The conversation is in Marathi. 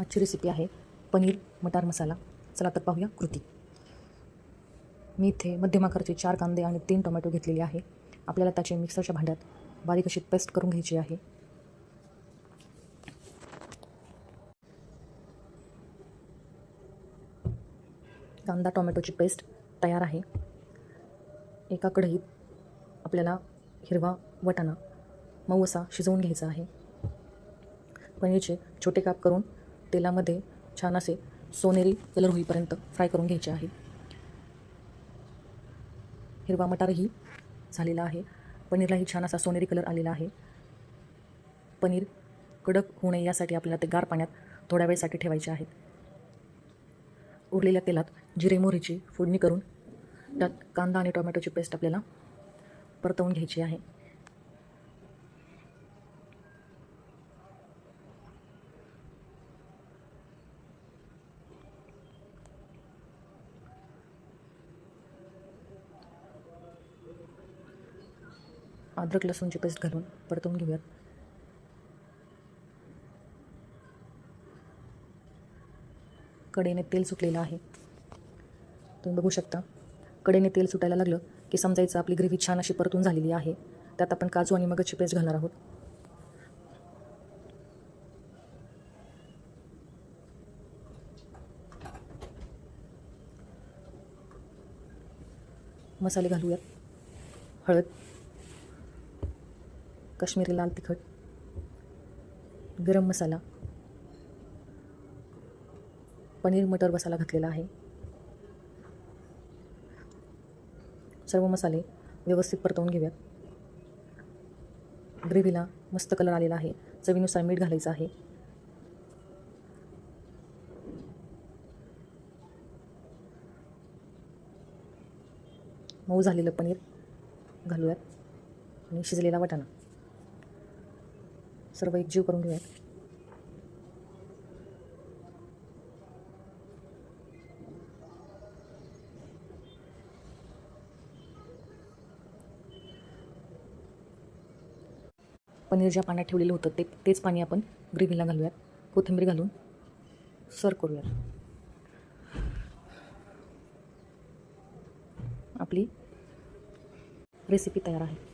आजची रेसिपी आहे पनीर मटार मसाला. चला तर पाहूया कृती. मी इथे मध्यम आकाराचे चार कांदे आणि तीन टोमॅटो घेतलेले आहे. आपल्याला त्याचे मिक्सरच्या भांड्यात बारीक अशी पेस्ट करून घ्यायची आहे. कांदा टोमॅटोची पेस्ट तयार आहे. एका कढईत आपल्याला हिरवा वटाणा मऊ असा शिजवून घ्यायचा आहे. पनीरचे छोटे काप करून तेलामध्ये छान असे सोनेरी कलर होईपर्यंत फ्राय करून घ्यायचे आहे. हिरवा मटारही झालेला आहे. पनीरलाही छान असा सोनेरी कलर आलेला आहे. पनीर कडक होऊ नये यासाठी आपल्याला ते गार पाण्यात थोड्या वेळसाठी ठेवायचे आहेत उरलेल्या तेलात जिरे मोहरीची फोडणी करून त्यात कांदा आणि टोमॅटोची पेस्ट आपल्याला परतवून घ्यायची आहे. अद्रक लसूणची पेस्ट घालून परतवून घेऊयात. कडेने तेल सुटलेलं आहे. तुम्ही बघू शकता कडेने तेल सुटायला लागलं की समजायचं आपली ग्रेव्ही छान अशी परतून झालेली आहे. त्यात आपण काजू आणि मगजची पेस्ट घालणार आहोत. मसाले घालूयात. हळद काश्मीरी लाल तिखट गरम मसाला पनीर मटर मसाला घातलेला आहे. सर्व मसाले व्यवस्थित परतवून घेऊयात. ग्रेव्हीला मस्त कलर आलेला आहे. चवीनुसार मीठ घालायचं आहे. मऊ झालेलं पनीर घालूयात आणि शिजलेला वाटाणा. सर्व एकजीव करून घेऊयात. पनीर ज्या पाण्यात ठेवलेलं होतं ते तेच पाणी आपण ग्रेव्हीला घालूयात. कोथिंबीर घालून सर्व करूयात. आपली रेसिपी तयार आहे.